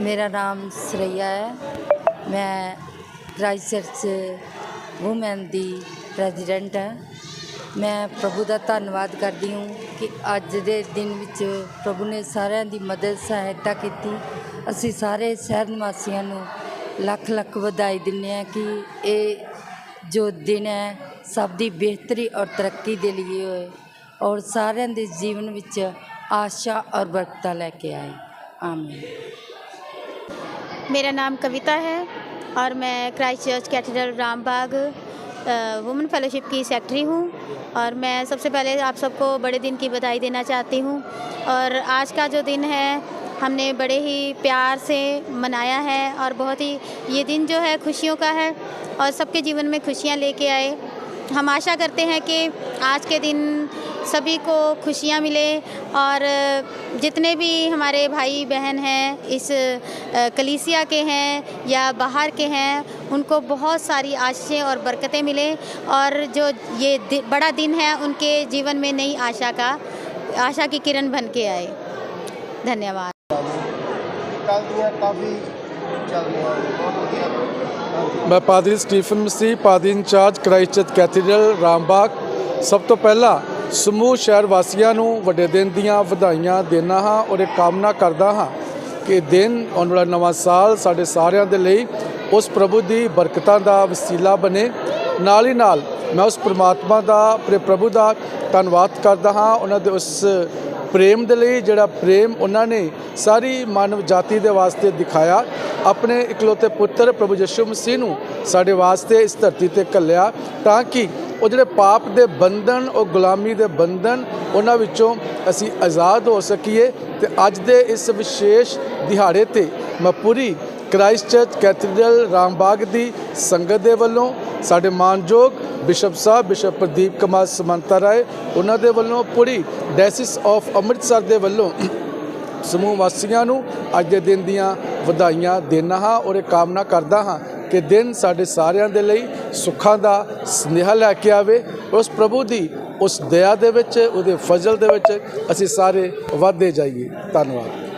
ਮੇਰਾ ਨਾਮ ਸਰਈਆ ਹੈ। ਮੈਂ ਕ੍ਰਾਈਸਟਚਰਚ ਵੂਮੈਨ ਦੀ ਪ੍ਰੈਜ਼ੀਡੈਂਟ ਹਾਂ। ਮੈਂ ਪ੍ਰਭੂ ਦਾ ਧੰਨਵਾਦ ਕਰਦੀ ਹਾਂ ਕਿ ਅੱਜ ਦੇ ਦਿਨ ਵਿੱਚ ਪ੍ਰਭੂ ਨੇ ਸਾਰਿਆਂ ਦੀ ਮਦਦ ਸਹਾਇਤਾ ਕੀਤੀ। ਅਸੀਂ ਸਾਰੇ ਸ਼ਹਿਰ ਨਿਵਾਸੀਆਂ ਨੂੰ ਲੱਖ ਲੱਖ ਵਧਾਈ ਦਿੰਦੇ ਹਾਂ ਕਿ ਇਹ ਜੋ ਦਿਨ ਹੈ, ਸਭ ਦੀ ਬਿਹਤਰੀ ਔਰ ਤਰੱਕੀ ਦੇ ਲਈ ਹੋਏ ਔਰ ਸਾਰਿਆਂ ਦੇ ਜੀਵਨ ਵਿੱਚ ਆਸ਼ਾ ਔਰ ਬਰਕਤਾਂ ਲੈ ਕੇ ਆਏ। ਆਮੀਨ। मेरा नाम कविता है और मैं Christ Church cathedral Rambagh women fellowship की सेक्रेटरी हूँ। और मैं सबसे पहले आप सबको बड़े दिन की बधाई देना चाहती हूँ। और आज का जो दिन है, हमने बड़े ही प्यार से मनाया है और बहुत ही, ये दिन जो है खुशियों का है और सबके जीवन में खुशियाँ लेके आए। हम आशा करते हैं कि आज के दिन सभी को खुशियाँ मिले और जितने भी हमारे भाई बहन हैं इस अ, कलीसिया के हैं या बाहर के हैं उनको बहुत सारी आशीषें और बरकतें मिले और जो ये दि, बड़ा दिन है उनके जीवन में नई आशा का आशा की किरण बन के आए धन्यवाद ਕੱਲ ਦੀਆਂ ਕਾਫੀ ਚੱਲ ਰਹੀਆਂ ਬਹੁਤ ਵਧੀਆ ਹਾਂਜੀ ਮੈਂ ਪਾਦਰੀ ਸਟੀਫਨ ਮਸੀਹ ਪਾਦਰੀ ਇੰਚਾਰਜ ਕ੍ਰਾਈਸਟ ਕੈਥੀਡਰਲ ਰਾਮਬਾਗ ਸਭ ਤੋਂ ਪਹਿਲਾਂ ਸਮੂਹ ਸ਼ਹਿਰ ਵਾਸੀਆਂ ਨੂੰ ਵੱਡੇ ਦਿਨ ਦੀਆਂ ਵਧਾਈਆਂ ਦੇਣਾ ਹਾਂ ਔਰ ਇਹ ਕਾਮਨਾ ਕਰਦਾ ਹਾਂ ਕਿ ਦਿਨ ਆਉਣ ਵਾਲਾ ਨਵਾਂ ਸਾਲ ਸਾਡੇ ਸਾਰਿਆਂ ਦੇ ਲਈ ਉਸ ਪ੍ਰਭੂ ਦੀ ਬਰਕਤਾਂ ਦਾ ਵਸੀਲਾ ਬਣੇ। ਨਾਲ ਹੀ ਨਾਲ ਮੈਂ ਉਸ ਪ੍ਰਮਾਤਮਾ ਦਾ, ਆਪਣੇ ਪ੍ਰਭੂ ਦਾ ਧੰਨਵਾਦ ਕਰਦਾ ਹਾਂ। ਉਹਨਾਂ ਦੇ ਉਸ ਪ੍ਰੇਮ ਦੇ ਲਈ ਜਿਹੜਾ ਪ੍ਰੇਮ ਉਹਨਾਂ ਨੇ ਸਾਰੀ ਮਾਨਵ ਜਾਤੀ ਦੇ ਵਾਸਤੇ ਦਿਖਾਇਆ, ਆਪਣੇ ਇਕਲੌਤੇ ਪੁੱਤਰ ਪ੍ਰਭੂ ਯਿਸੂ ਮਸੀਹ ਨੂੰ ਸਾਡੇ ਵਾਸਤੇ ਇਸ ਧਰਤੀ ਤੇ ਘੱਲਿਆ ਤਾਂ ਕਿ ਉਹ ਜਿਹੜੇ ਪਾਪ ਦੇ ਬੰਧਨ, ਉਹ ਗੁਲਾਮੀ ਦੇ ਬੰਧਨ, ਉਹਨਾਂ ਵਿੱਚੋਂ ਅਸੀਂ ਆਜ਼ਾਦ ਹੋ ਸਕੀਏ ਤੇ ਅੱਜ ਦੇ ਇਸ ਵਿਸ਼ੇਸ਼ ਦਿਹਾੜੇ ਤੇ ਮੈਂ ਪੂਰੀ ਕ੍ਰਾਈਸਟ ਚਰਚ ਕੈਥੇਡਰਲ ਰਾਮਬਾਗ ਦੀ ਸੰਗਤ ਦੇ ਵੱਲੋਂ ਸਾਡੇ ਮਾਨਯੋਗ ਬਿਸ਼ਪ ਸਾਹਿਬ, ਬਿਸ਼ਪ ਪ੍ਰਦੀਪ ਕੁਮਾਰ ਸਮੰਤਾ ਰਾਏ, ਉਹਨਾਂ ਦੇ ਵੱਲੋਂ ਪੂਰੀ ਡੈਸਿਸ ਆਫ ਅੰਮ੍ਰਿਤਸਰ ਦੇ ਵੱਲੋਂ ਸਮੂਹ ਵਾਸੀਆਂ ਨੂੰ ਅੱਜ ਦੇ ਦਿਨ ਦੀਆਂ ਵਧਾਈਆਂ ਦੇਣਾ ਹਾਂ ਔਰ ਇਹ ਕਾਮਨਾ ਕਰਦਾ ਹਾਂ ਕਿ ਦਿਨ ਸਾਡੇ ਸਾਰਿਆਂ ਦੇ ਲਈ ਸੁੱਖਾਂ ਦਾ ਸਨੇਹਾ ਲੈ ਕੇ ਆਵੇ। ਉਸ ਪ੍ਰਭੂ ਦੀ ਉਸ ਦਇਆ ਦੇ ਵਿੱਚ, ਉਹਦੇ ਫਜ਼ਲ ਦੇ ਵਿੱਚ ਅਸੀਂ ਸਾਰੇ ਵਾਧੇ ਜਾਈਏ। ਧੰਨਵਾਦ।